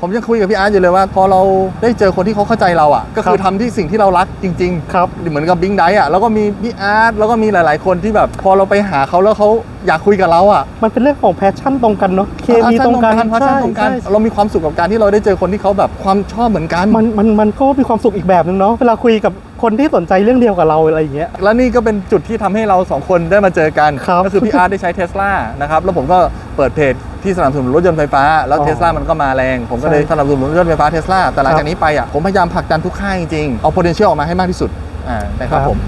ผมยังคุยกับพี่อาร์ตอยู่เลยว่า พอเราได้เจอคนที่เขาเข้าใจเราอะ ก็คือครับทำที่สิ่งที่เรารักจริงๆครับเหมือนกับบิงไดอะแล้วก็มีพี่อาร์ตแล้วก็มีหลาย ๆ คนที่แบบ พอเราไปหาเขาแล้วเขาอยากคุยกับเราอะ มันเป็นเรื่องของแพชชั่นตรงกันเนาะเคมีตรงกันพาชั่นตรงกันใช่ใช่เรามีความสุขกับการที่เราได้เจอคนที่เขาแบบความชอบเหมือนกันมันมันมันก็มีความสุขอีกแบบนึงเนาะเวลาคุยกับ คนที่สนใจเรื่องเดียวกับเราอะไรอย่างเงี้ย และนี่ก็เป็นจุดที่ทำให้เราสองคนได้มาเจอกัน ครับก็คือพี่อาร์ตได้ใช้เทสลานะครับ แล้วผมก็เปิดเพจที่สนับสนุนรถยนต์ไฟฟ้า แล้วอ๋อเทสลามันก็มาแรง ผมก็เลยใช่สนับสนุนรถยนต์ไฟฟ้าเทสลาแต่หลังครับจากนี้ไปอะผมพยายามผลักดันทุกค่ายจริงๆเอา potential ออกมาให้มากที่สุดอ่านะครับครับ ผม